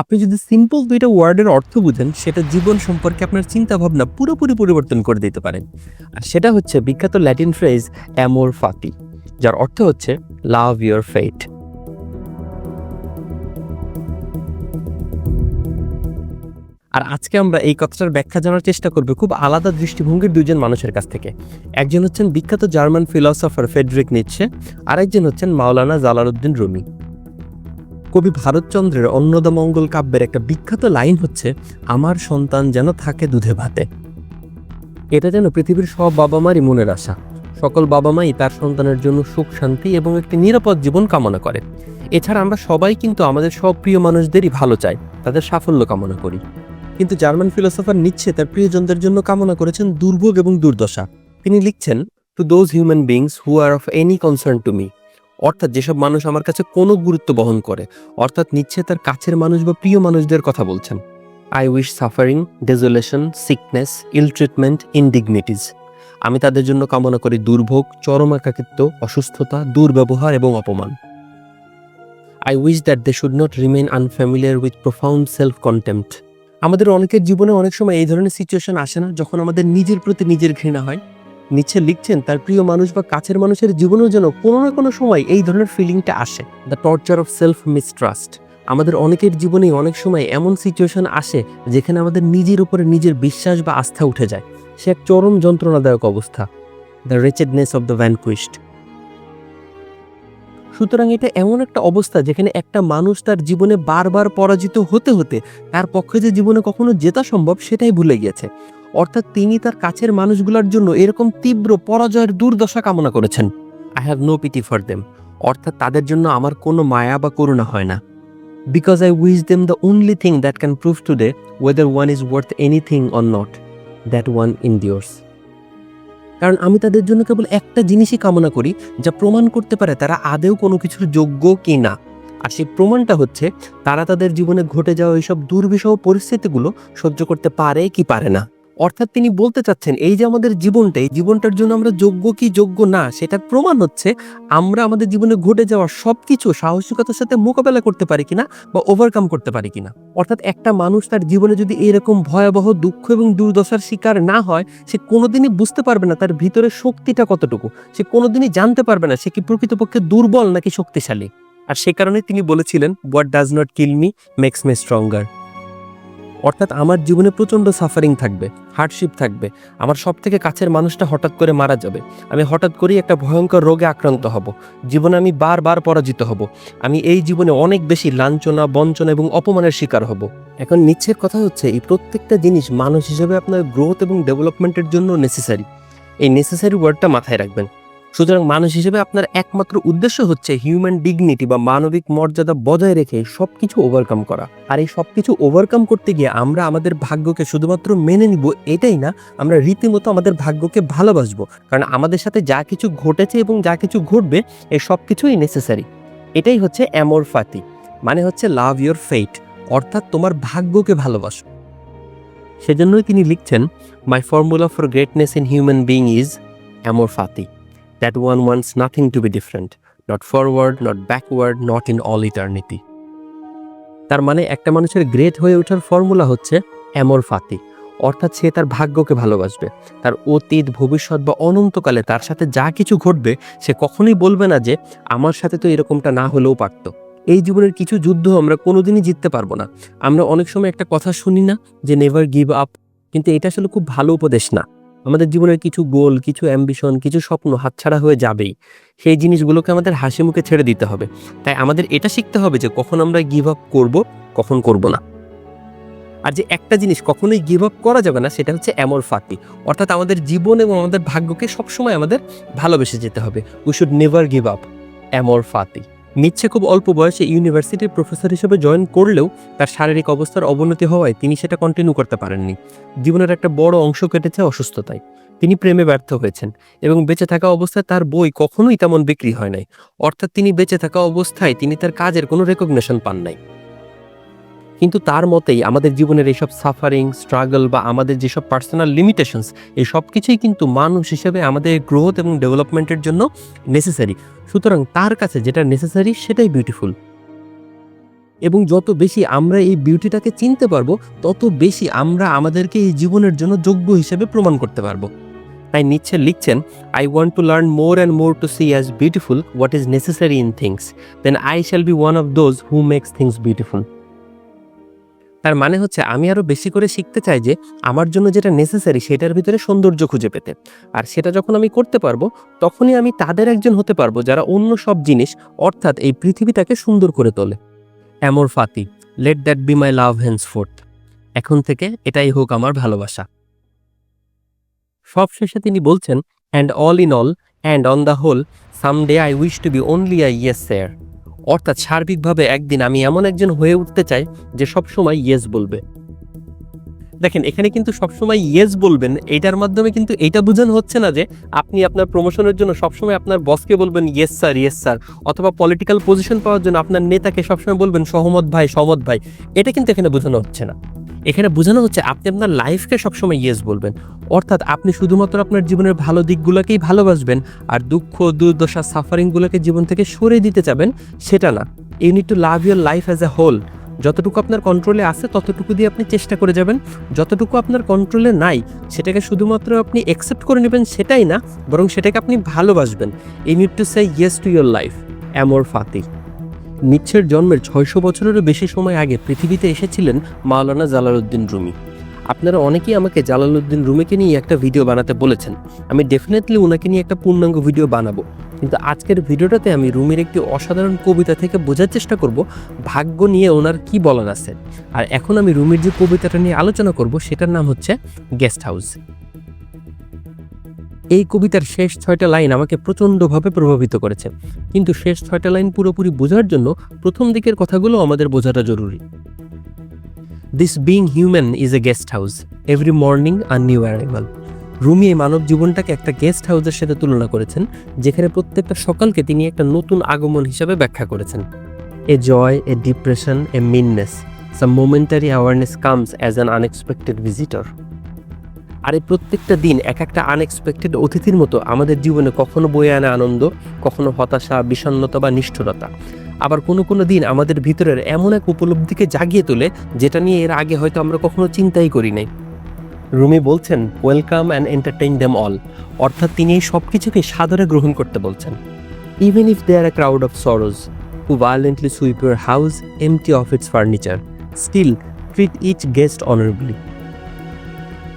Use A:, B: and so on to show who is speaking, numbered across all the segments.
A: আপনি যদি সিম্পল দুইটা ওয়ার্ডের অর্থ বুঝেন, সেটা জীবন সম্পর্কে আপনার চিন্তা ভাবনা পুরোপুরি পরিবর্তন করে দিতে পারে আর সেটা হচ্ছে বিখ্যাত ল্যাটিন ফ্রেজ অ্যামোর ফাতি যার অর্থ হচ্ছে লাভ ইয়োর ফেট আর আজকে আমরা এই কথাটার ব্যাখ্যা জানার চেষ্টা করব খুব আলাদা দৃষ্টিভঙ্গির দুজন মানুষের কাছ থেকে। একজন হচ্ছেন বিখ্যাত জার্মান ফিলসফার ফেডরিক নিচ্ছে আরেকজন হচ্ছেন মাওলানা জালালউদ্দিন রুমি। কবি ভারতচন্দ্রের অন্নদামঙ্গল কাব্যের একটা বিখ্যাত লাইন হচ্ছে, আমার সন্তান যেন থাকে দুধে ভাতে। এটা যেন পৃথিবীর সব বাবা মারই মনের আশা। সকল বাবা মাই তার সন্তানের জন্য সুখ, শান্তি এবং একটি নিরাপদ জীবন কামনা করে। এছাড়া আমরা সবাই কিন্তু আমাদের সব প্রিয় মানুষদেরই ভালো চাই, তাদের সাফল্য কামনা করি। কিন্তু জার্মান ফিলোসফার নিচ্ছে তার প্রিয়জনদের জন্য কামনা করেছেন দুর্ভোগ এবং দুর্দশা। তিনি লিখছেন to those human beings who are of any concern to me অর্থাৎ যেসব মানুষ আমার কাছে কোনো গুরুত্ব বহন করে, অর্থাৎ নিচ্ছে তার কাছের মানুষ বা প্রিয় মানুষদের কথা বলছেন। I wish suffering desolation sickness ill treatment indignities আমি তাদের জন্য কামনা করি দুর্ভোগ, চরম একাকিত্ব, অসুস্থতা, দুর্ব্যবহার এবং অপমান। I wish that they should not remain unfamiliar with profound self contempt আমাদের অনেকের জীবনে অনেক সময় এই ধরনের সিচুয়েশন আসে না যখন আমাদের নিজের প্রতি নিজের ঘৃণা হয়। নিচ্ছে লিখছেন, তার প্রিয় মানুষ বা কাছের মানুষের জীবনেও যেন কোনো না কোনো সময় এই ধরনের ফিলিংটা আসে। The torture of self mistrust আমাদের অনেকের জীবনে অনেক সময় এমন সিচুয়েশন আসে, যেখানে আমাদের নিজের উপরে নিজের বিশ্বাস বা আস্থা উঠে যায়। সে এক চরম যন্ত্রণাদায়ক অবস্থা। The wretchedness of the vanquished সুতরাং এটা এমন একটা অবস্থা, যেখানে একটা মানুষ তার জীবনে বারবার পরাজিত হতে হতে তার পক্ষে যে জীবনে কখনো জেতা সম্ভব সেটাই ভুলে গিয়েছে। অর্থাৎ তিনি তার কাছের মানুষগুলোর জন্য এরকম তীব্র পরাজয়ের দুর্দশা কামনা করেছেন। I have no pity for them অর্থাৎ তাদের জন্য আমার কোনো মায়া বা করুণা হয় না। Because I wish them the only thing that can prove to today whether one is worth anything or not that one in endures কারণ আমি তাদের জন্য কেবল একটা জিনিসই কামনা করি, যা প্রমাণ করতে পারে তারা আদেও কোনো কিছুর যোগ্য কি না। আর সেই প্রমাণটা হচ্ছে, তারা তাদের জীবনে ঘটে যাওয়া এইসব দুর্বিষহ পরিস্থিতিগুলো সহ্য করতে পারে কি পারে না। অর্থাৎ তিনি বলতে চাচ্ছেন, এই যে আমাদের জীবনটা, এই জীবনটার জন্য আমরা যোগ্য কি যোগ্য না, সেটার প্রমাণ হচ্ছে আমরা আমাদের জীবনে ঘটে যাওয়া সব কিছু সাহসিকতার সাথে মোকাবেলা করতে পারি কিনা বা ওভারকাম করতে পারি কিনা? অর্থাৎ একটা মানুষ তার জীবনে যদি এরকম ভয়াবহ দুঃখ এবং দুর্দশার শিকার না হয়, সে কোনোদিনই বুঝতে পারবে না তার ভিতরে শক্তিটা কতটুকু। সে কোনোদিনই জানতে পারবে না সে কি প্রকৃতপক্ষে দুর্বল নাকি শক্তিশালী। আর সে কারণে তিনি বলেছিলেন what does not kill me makes me stronger অর্থাৎ আমার জীবনে প্রচণ্ড সাফারিং থাকবে হার্ডশিপ থাকবে। আমার সব থেকে কাছের মানুষটা হঠাৎ করে মারা যাবে। আমি হঠাৎ করেই একটা ভয়ঙ্কর রোগে আক্রান্ত হব। জীবনে আমি বারবার পরাজিত হব। আমি এই জীবনে অনেক বেশি লাঞ্ছনা, বঞ্চনা এবং অপমানের শিকার হব। এখন নিচ্ছের কথা হচ্ছে, এই প্রত্যেকটা জিনিস মানুষ হিসেবে আপনার গ্রোথ এবং ডেভেলপমেন্টের জন্য নেসেসারি এই নেসেসারি ওয়ার্ডটা মাথায় রাখবেন। সুতরাং মানুষ হিসেবে আপনার একমাত্র উদ্দেশ্য হচ্ছে হিউম্যান ডিগনিটি বা মানবিক মর্যাদা বজায় রেখে সব কিছু ওভারকাম করা। আর এই সব কিছু ওভারকাম করতে গিয়ে আমরা আমাদের ভাগ্যকে শুধুমাত্র মেনে নিব এটাই না, আমরা রীতিমতো আমাদের ভাগ্যকে ভালোবাসবো। কারণ আমাদের সাথে যা কিছু ঘটেছে এবং যা কিছু ঘটবে, এই সব কিছুই নেসেসারি এটাই হচ্ছে অ্যামোর ফাতি মানে হচ্ছে লাভ ইয়োর ফেট অর্থাৎ তোমার ভাগ্যকে ভালোবাসো। সেজন্যই তিনি লিখছেন my formula for greatness in human being is amor fati that one wants nothing to be different, not forward, not backward, not in all eternity. তার মানে একটা মানুষের গ্রেট হয়ে ওঠার ফর্মুলা হচ্ছে অ্যামর ফাতি অর্থাৎ সে তার ভাগ্যকে ভালোবাসবে। তার অতীত ভবিষ্যৎ বা অনন্তকালে তার সাথে যা কিছু ঘটবে সে কখনোই বলবে না যে আমার সাথে তো এরকমটা না হলেও পারতো। এই জীবনের কিছু যুদ্ধ আমরা কোনোদিনই জিততে পারব না। আমরা অনেক সময় একটা কথা শুনি না যে নেভার গিভ আপ কিন্তু এটা আসলে খুব ভালো উপদেশ না। আমাদের জীবনের কিছু গোল, কিছু অ্যাম্বিশন কিছু স্বপ্ন হাতছাড়া হয়ে যাবেই। সেই জিনিসগুলোকে আমাদের হাসি মুখে ছেড়ে দিতে হবে। তাই আমাদের এটা শিখতে হবে যে কখন আমরা গিভ আপ করব, কখন করব না। আর যে একটা জিনিস কখনোই গিভ আপ করা যাবে না, সেটা হচ্ছে অ্যামোর ফাতি অর্থাৎ আমাদের জীবন এবং আমাদের ভাগ্যকে সবসময় আমাদের ভালোবেসে যেতে হবে। We should never give up amor fati Nietzsche খুব অল্প বয়সে ইউনিভার্সিটির প্রফেসর হিসেবে জয়েন করলেও তার শারীরিক অবস্থার অবনতি হওয়ায় তিনি সেটা কন্টিনিউ করতে পারেননি। জীবনের একটা বড় অংশ কেটেছে অসুস্থতায়। তিনি প্রেমে ব্যর্থ হয়েছেন এবং বেঁচে থাকা অবস্থায় তার বই কখনোই তেমন বিক্রি হয় নাই। অর্থাৎ তিনি বেঁচে থাকা অবস্থায় তিনি তার কাজের কোনো রেকগনেশন পান নাই। কিন্তু তার মতেই আমাদের জীবনের এইসব সাফারিং স্ট্রাগল বা আমাদের যেসব পার্সোনাল লিমিটেশনস এই সব কিছুই কিন্তু মানুষ হিসেবে আমাদের গ্রোথ এবং ডেভেলপমেন্টের জন্য নেসেসারি সুতরাং তার কাছে যেটা নেসেসারি সেটাই বিউটিফুল এবং যত বেশি আমরা এই বিউটিটাকে চিনতে পারব, তত বেশি আমরা আমাদেরকে এই জীবনের জন্য যোগ্য হিসেবে প্রমাণ করতে পারব। তাই নিচ্ছে লিখছেন I want to learn more and more to see as beautiful what is necessary in things then I shall be one of those who makes things beautiful তার মানে হচ্ছে আমি আরও বেশি করে শিখতে চাই যে আমার জন্য যেটা নেসেসারি সেটার ভিতরে সৌন্দর্য খুঁজে পেতে। আর সেটা যখন আমি করতে পারব, তখনই আমি তাদের একজন হতে পারব যারা অন্য সব জিনিস, অর্থাৎ এই পৃথিবীটাকে সুন্দর করে তোলে। Amor fati let that be my love henceforth এখন থেকে এটাই হোক আমার ভালোবাসা। সবশেষে তিনি বলছেন and all in all and on the whole someday I wish to be only I yes sir অর্থাৎ সার্বিকভাবে একদিন আমি এমন একজন হয়ে উঠতে চাই যে সবসময় ইয়েস বলবে। দেখেন, এখানে কিন্তু সবসময় ইয়েস বলবেন, এইটার মাধ্যমে কিন্তু এটা বোঝানো হচ্ছে না যে আপনি আপনার প্রমোশনের জন্য সবসময় আপনার বসকে বলবেন ইয়েস স্যার ইয়েস স্যার অথবা পলিটিক্যাল পজিশন পাওয়ার জন্য আপনার নেতাকে সবসময় বলবেন, সহমত ভাই সহমত ভাই, এটা কিন্তু এখানে বোঝানো হচ্ছে না। এখানে বোঝানো হচ্ছে আপনি আপনার লাইফকে সবসময় ইয়েস বলবেন। অর্থাৎ আপনি শুধুমাত্র আপনার জীবনের ভালো দিকগুলোকেই ভালোবাসবেন আর দুঃখ, দুর্দশা সাফারিংগুলোকে জীবন থেকে সরে দিতে চাবেন সেটা না। You need to love your life as a whole যতটুকু আপনার কন্ট্রোলে আছে, ততটুকু দিয়ে আপনি চেষ্টা করে যাবেন। যতটুকু আপনার কন্ট্রোলে নাই, সেটাকে শুধুমাত্র আপনি অ্যাকসেপ্ট করে নেবেন সেটাই না, বরং সেটাকে আপনি ভালোবাসবেন। You need to say yes to your life amor fati নিচ্ছের জন্মের ছয়শো বছরেরও বেশি সময় আগে পৃথিবীতে এসেছিলেন মাওলানা জালালউদ্দিন রুমি। আপনারা অনেকেই আমাকে জালালউদ্দিন রুমিকে নিয়ে একটা ভিডিও বানাতে বলেছেন। আমি ডেফিনেটলি ওনাকে নিয়ে একটা পূর্ণাঙ্গ ভিডিও বানাবো। কিন্তু আজকের ভিডিওটাতে আমি রুমির একটি অসাধারণ কবিতা থেকে বোঝার চেষ্টা করব, ভাগ্য নিয়ে ওনার কি বলার আছে। আর এখন আমি রুমির যে কবিতাটা নিয়ে আলোচনা করব, সেটার নাম হচ্ছে গেস্ট হাউস এই কবিতার শেষ ছয়টা লাইন আমাকে প্রচণ্ডভাবে প্রভাবিত করেছে। কিন্তু শেষ ছয়টা লাইন পুরোপুরি বোঝার জন্য প্রথম দিকের কথাগুলো আমাদের বোঝাটা জরুরি। This being human is a guest house every morning R new arrival Rumi এই মানব জীবনটাকে একটা গেস্ট হাউসের সাথে তুলনা করেছেন, যেখানে প্রত্যেকটা সকালকে তিনি একটা নতুন আগমন হিসাবে ব্যাখ্যা করেছেন। A joy a depression a meanness some momentary awareness comes as an unexpected visitor আর এই প্রত্যেকটা দিন এক একটা আনএক্সপেক্টেড অতিথির মতো আমাদের জীবনে কখনো বয়ে আনে আনন্দ, কখনো হতাশা, বিষণ্ণতা বা নিষ্ঠুরতা। আবার কোনো কোনো দিন আমাদের ভিতরের এমন এক উপলব্ধিকে জাগিয়ে তোলে, যেটা নিয়ে এর আগে হয়তো আমরা কখনো চিন্তাই করি নাই। রুমি বলছেন welcome and entertain them all অর্থাৎ তিনি এই সব কিছুকে সাদরে গ্রহণ করতে বলছেন। Even if they are a crowd of sorrows who violently sweep your house empty of its furniture still treat each guest honorably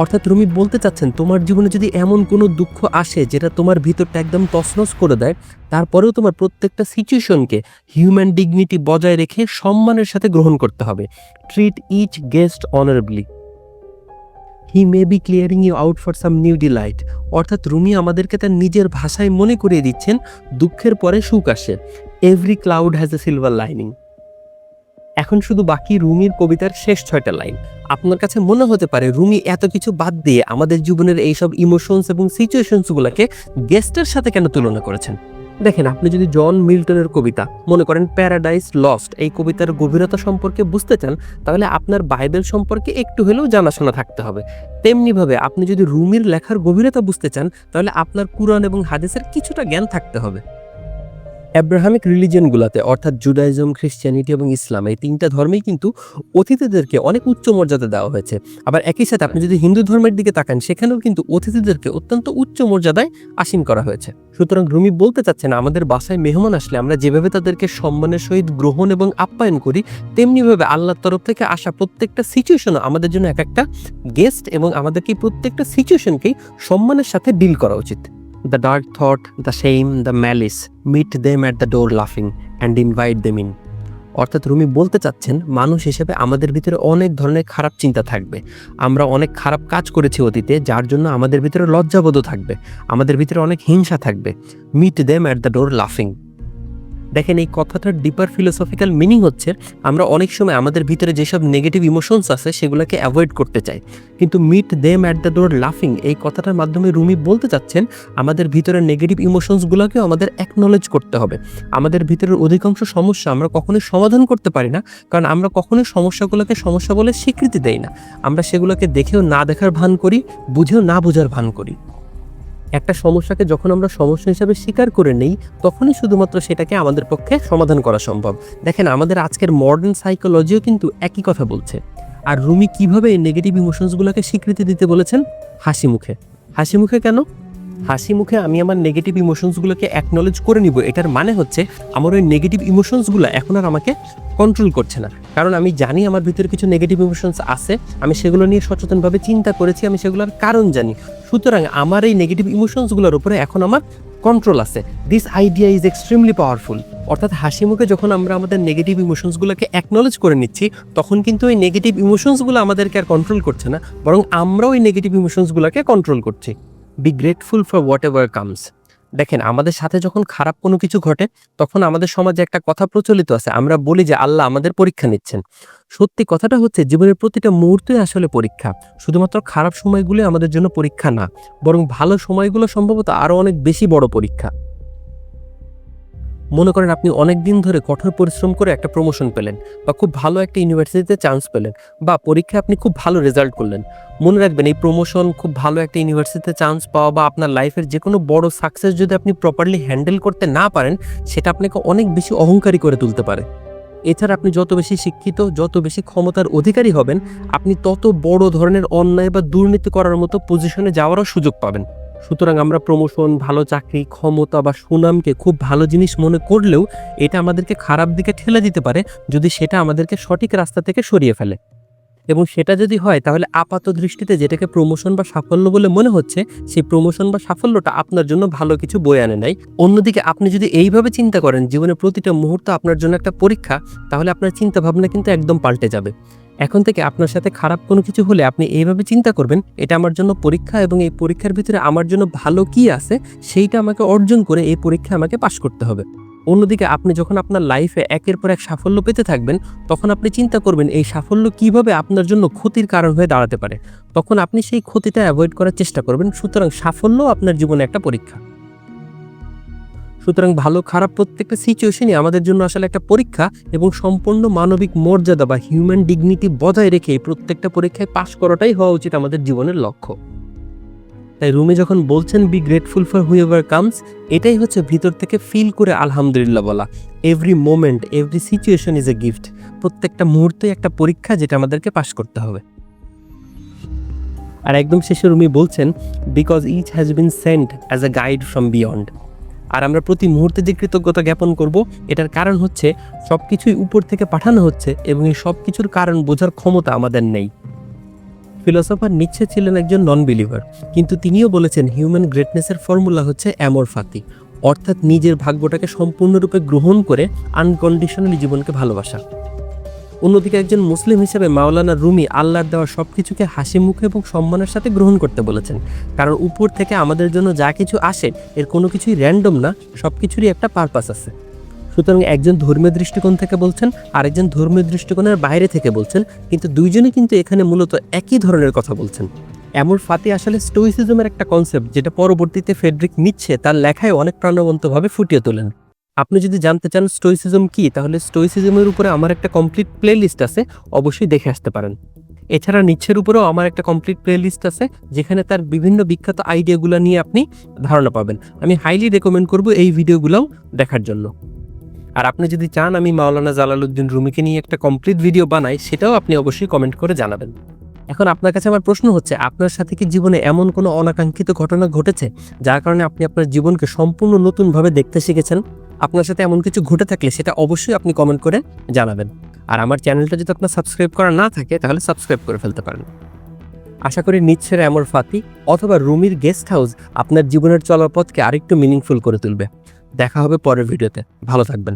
A: অর্থাৎ রুমি বলতে চাচ্ছেন, তোমার জীবনে যদি এমন কোনো দুঃখ আসে যেটা তোমার ভিতরটা একদম তছনছ করে দেয়, তারপরেও তোমার প্রত্যেকটা সিচুয়েশনকে হিউম্যান ডিগনিটি বজায় রেখে সম্মানের সাথে গ্রহণ করতে হবে। Treat each guest honorably he may be clearing you out for some new delight অর্থাৎ রুমি আমাদেরকে তার নিজের ভাষায় মনে করিয়ে দিচ্ছেন, দুঃখের পরে সুখ আসে। Every cloud has a silver lining এখন শুধু বাকি রুমির কবিতার শেষ ছয়টা লাইন। আপনার কাছে মনে হতে পারে, রুমি এত কিছু বাদ দিয়ে আমাদের জীবনের এইসব ইমোশনস এবং সিচুয়েশনসগুলোকে গেস্টের সাথে কেন তুলনা করেছেন? দেখেন, আপনি যদি জন মিল্টনের কবিতা, মনে করেন প্যারাডাইস লস্ট এই কবিতার গভীরতা সম্পর্কে বুঝতে চান, তাহলে আপনার বাইবেল সম্পর্কে একটু হলেও জানাশোনা থাকতে হবে। তেমনিভাবে আপনি যদি রুমির লেখার গভীরতা বুঝতে চান, তাহলে আপনার কুরআন এবং হাদিসের কিছুটা জ্ঞান থাকতে হবে। অ্যাব্রাহামিক রিলিজিয়নগুলোতে, অর্থাৎ জুডাইজম খ্রিস্টিয়ানিটি এবং ইসলাম, এই তিনটা ধর্মেই কিন্তু অতিথিদেরকে অনেক উচ্চ মর্যাদা দেওয়া হয়েছে। আবার একই সাথে আপনি যদি হিন্দু ধর্মের দিকে তাকান, সেখানেও কিন্তু অতিথিদেরকে অত্যন্ত উচ্চ মর্যাদায় আসীন করা হয়েছে। সুতরাং রুমি বলতে চাচ্ছেন আমাদের বাসায় মেহমান আসলে আমরা যেভাবে তাদেরকে সম্মানের সহিত গ্রহণ এবং আপ্যায়ন করি, তেমনিভাবে আল্লাহর তরফ থেকে আসা প্রত্যেকটা সিচুয়েশনও আমাদের জন্য এক একটা গেস্ট এবং আমাদেরকে প্রত্যেকটা সিচুয়েশনকেই সম্মানের সাথে ডিল করা উচিত। The dark thought, the shame, the malice, meet them at the door laughing and invite them in. অর্থাৎ রুমি বলতে চাচ্ছেন মানুষ হিসেবে আমাদের ভিতরে অনেক ধরনের খারাপ চিন্তা থাকবে। আমরা অনেক খারাপ কাজ করেছি অতীতে যার জন্য আমাদের ভিতরে লজ্জাবোধ থাকবে। আমাদের ভিতরে অনেক হিংসা থাকবে। Meet them at the door লাফিং দেখেন এই কথাটার ডিপার ফিলোসফিক্যাল মিনিং হচ্ছে, আমরা অনেক সময় আমাদের ভিতরে যেসব নেগেটিভ ইমোশনস আছে, সেগুলোকে অ্যাভয়েড করতে চাই। কিন্তু meet them at the door লাফিং এই কথাটার মাধ্যমে রুমি বলতে চাচ্ছেন, আমাদের ভিতরে নেগেটিভ ইমোশনসগুলোকেও আমাদের অ্যাকনলেজ করতে হবে। আমাদের ভিতরের অধিকাংশ সমস্যা আমরা কখনোই সমাধান করতে পারি না, কারণ আমরা কখনোই সমস্যাগুলোকে সমস্যা বলে স্বীকৃতি দেই না। আমরা সেগুলোকে দেখেও না দেখার ভান করি, বুঝেও না বোঝার ভান করি। একটা সমস্যাকে যখন আমরা সমস্যা হিসাবে স্বীকার করে নেই, তখনই শুধুমাত্র সেটাকে আমাদের পক্ষে সমাধান করা সম্ভব। দেখেন, আমাদের আজকের মডার্ন সাইকোলজিও কিন্তু একই কথা বলছে। আর রুমি কীভাবে এই নেগেটিভ ইমোশনসগুলোকে স্বীকৃতি দিতে বলেছেন? হাসি মুখে। হাসি মুখে কেন? হাসি মুখে আমি আমার নেগেটিভ ইমোশনসগুলোকে অ্যাকনলেজ করে নিব। এটার মানে হচ্ছে আমার ওই নেগেটিভ ইমোশনসগুলো এখন আর আমাকে কন্ট্রোল করছে না। কারণ আমি জানি আমার ভিতরে কিছু নেগেটিভ ইমোশনস আছে, আমি সেগুলো নিয়ে সচেতনভাবে চিন্তা করেছি, আমি সেগুলোর কারণ জানি। সুতরাং আমার এই নেগেটিভ ইমোশনসগুলোর উপরে এখন আমার কন্ট্রোল আছে। This idea is extremely powerful অর্থাৎ হাসি মুখে যখন আমরা আমাদের নেগেটিভ ইমোশনসগুলোকে অ্যাকনলেজ করে নিচ্ছি, তখন কিন্তু ওই নেগেটিভ ইমোশনসগুলো আমাদেরকে আর কন্ট্রোল করছে না, বরং আমরাও ওই নেগেটিভ ইমোশনসগুলোকে কন্ট্রোল করছি। Be grateful for whatever comes দেখেন, আমাদের সাথে যখন খারাপ কোনো কিছু ঘটে, তখন আমাদের সমাজে একটা কথা প্রচলিত আছে। আমরা বলি যে, আল্লাহ আমাদের পরীক্ষা নিচ্ছেন। সত্যি কথাটা হচ্ছে, জীবনের প্রতিটা মুহূর্তই আসলে পরীক্ষা। শুধুমাত্র খারাপ সময়গুলো আমাদের জন্য পরীক্ষা না, বরং ভালো সময়গুলো সম্ভবত আরও অনেক বেশি বড় পরীক্ষা। মনে করেন আপনি অনেক দিন ধরে কঠোর পরিশ্রম করে একটা প্রমোশন পেলেন বা খুব ভালো একটা ইউনিভার্সিটিতে চান্স পেলেন বা পরীক্ষায় আপনি খুব ভালো রেজাল্ট করলেন। মনে রাখবেন এই প্রমোশন খুব ভালো একটা ইউনিভার্সিটিতে চান্স পাওয়া বা আপনার লাইফের যে কোনো বড় সাকসেস যদি আপনি প্রপারলি হ্যান্ডেল করতে না পারেন, সেটা আপনাকে অনেক বেশি অহংকারী করে তুলতে পারে। এছাড়া আপনি যত বেশি শিক্ষিত, যত বেশি ক্ষমতার অধিকারী হবেন, আপনি তত বড় ধরনের অন্যায় বা দুর্নীতি করার মতো পজিশনে যাওয়ারও সুযোগ পাবেন। সুতরাং আমরা প্রমোশন ভালো চাকরি, ক্ষমতা বা সুনামকে খুব ভালো জিনিস মনে করলেও এটা আমাদেরকে খারাপ দিকে ঠেলে দিতে পারে যদি সেটা আমাদেরকে সঠিক রাস্তা থেকে সরিয়ে ফেলে। এবং সেটা যদি হয় তাহলে আপাত দৃষ্টিতে যেটাকে প্রমোশন বা সাফল্য বলে মনে হচ্ছে, সেই প্রমোশন বা সাফল্যটা আপনার জন্য ভালো কিছু বয়ে আনে নাই। অন্যদিকে আপনি যদি এইভাবে চিন্তা করেন, জীবনের প্রতিটা মুহূর্ত আপনার জন্য একটা পরীক্ষা, তাহলে আপনার চিন্তা ভাবনা কিন্তু একদম পাল্টে যাবে। এখন থেকে আপনার সাথে খারাপ কোনো কিছু হলে আপনি এইভাবে চিন্তা করবেন, এটা আমার জন্য পরীক্ষা এবং এই পরীক্ষার ভিতরে আমার জন্য ভালো কি আছে, সেইটা আমাকে অর্জন করে এই পরীক্ষা আমাকে পাশ করতে হবে। অন্যদিকে আপনি যখন আপনার লাইফে একের পর এক সাফল্য পেতে থাকবেন, তখন আপনি চিন্তা করবেন এই সাফল্য কীভাবে আপনার জন্য ক্ষতির কারণ হয়ে দাঁড়াতে পারে। তখন আপনি সেই ক্ষতিটা অ্যাভয়েড করার চেষ্টা করবেন, সুতরাং সাফল্য আপনার জীবনে একটা পরীক্ষা। সুতরাং ভালো, খারাপ প্রত্যেকটা সিচুয়েশনই আমাদের জন্য আসলে একটা পরীক্ষা এবং সম্পূর্ণ মানবিক মর্যাদা বা হিউম্যান ডিগনিটি বজায় রেখে প্রত্যেকটা পরীক্ষায় পাশ করাটাই হওয়া উচিত আমাদের জীবনের লক্ষ্য। তাই রুমে যখন বলছেন be grateful for whoever comes এটাই হচ্ছে ভিতর থেকে ফিল করে আলহামদুলিল্লাহ বলা। Every moment every situation is a gift প্রত্যেকটা মুহূর্তে একটা পরীক্ষা যেটা আমাদেরকে পাশ করতে হবে। আর একদম শেষে রুমি বলছেন because each has been sent as a guide from beyond আর আমরা প্রতি মুহূর্তে যে কৃতজ্ঞতা জ্ঞাপন করব, এটার কারণ হচ্ছে সব কিছুই উপর থেকে পাঠানো হচ্ছে এবং এই সব কিছুর কারণ বোঝার ক্ষমতা আমাদের নেই। ফিলোসফার নিচ্ছে ছিলেন একজন নন বিলিভার কিন্তু তিনিও বলেছেন হিউম্যান গ্রেটনেসের ফর্মুলা হচ্ছে অ্যামরফাতি অর্থাৎ নিজের ভাগ্যটাকে সম্পূর্ণরূপে গ্রহণ করে আনকন্ডিশনালি জীবনকে ভালোবাসা। অন্যদিকে একজন মুসলিম হিসেবে মাওলানা রুমি আল্লাহর দেওয়া সব কিছুকে হাসি, মুখে এবং সম্মানের সাথে গ্রহণ করতে বলেছেন। কারণ উপর থেকে আমাদের জন্য যা কিছু আসে, এর কোনো কিছুই র্যান্ডম না সব কিছুরই একটা পারপাস আছে। সুতরাং একজন ধর্মীয় দৃষ্টিকোণ থেকে বলছেন আর একজন ধর্মীয় দৃষ্টিকোণের বাইরে থেকে বলছেন, কিন্তু দুইজনে কিন্তু এখানে মূলত একই ধরনের কথা বলছেন। এমন ফাতে আসলে স্টোইসিজমের একটা কনসেপ্ট যেটা পরবর্তীতে ফেডরিক নিচ্ছে, তার লেখায় অনেক প্রাণবন্তভাবে ফুটিয়ে তোলেন। আপনি যদি জানতে চান স্টোইসিজম কি, তাহলে স্টোইসিজমের উপরে আমার একটা কমপ্লিট প্লে লিস্ট আছে, অবশ্যই দেখে আসতে পারেন। এছাড়া নিচ্ছের উপরেও আমার একটা কমপ্লিট প্লে লিস্ট আছে, যেখানে তার বিভিন্ন বিখ্যাত আইডিয়াগুলো নিয়ে আপনি ধারণা পাবেন। আমি হাইলি রেকমেন্ড করব এই ভিডিওগুলোও দেখার জন্য। আর আপনি যদি চান, আমি মাওলানা জালালউদ্দিন রুমিকে নিয়ে একটা কমপ্লিট ভিডিও বানাই, সেটাও আপনি অবশ্যই কমেন্ট করে জানাবেন। এখন আপনার কাছে আমার প্রশ্ন হচ্ছে, আপনার সাথে কি জীবনে এমন কোনো অনাকাঙ্ক্ষিত ঘটনা ঘটেছে, যার কারণে আপনি আপনার জীবনকে সম্পূর্ণ নতুনভাবে দেখতে শিখেছেন? আপনার সাথে এমন কিছু ঘটে থাকলে সেটা অবশ্যই আপনি কমেন্ট করে জানাবেন। আর আমার চ্যানেলটা যদি আপনার সাবস্ক্রাইব করা না থাকে, তাহলে সাবস্ক্রাইব করে ফেলতে পারেন। আশা করি নিচ্ছের এমর ফাতি অথবা রুমির গেস্ট হাউস আপনার জীবনের চলার পথকে আরেকটু মিনিংফুল করে তুলবে। দেখা হবে পরের ভিডিওতে ভালো থাকবেন।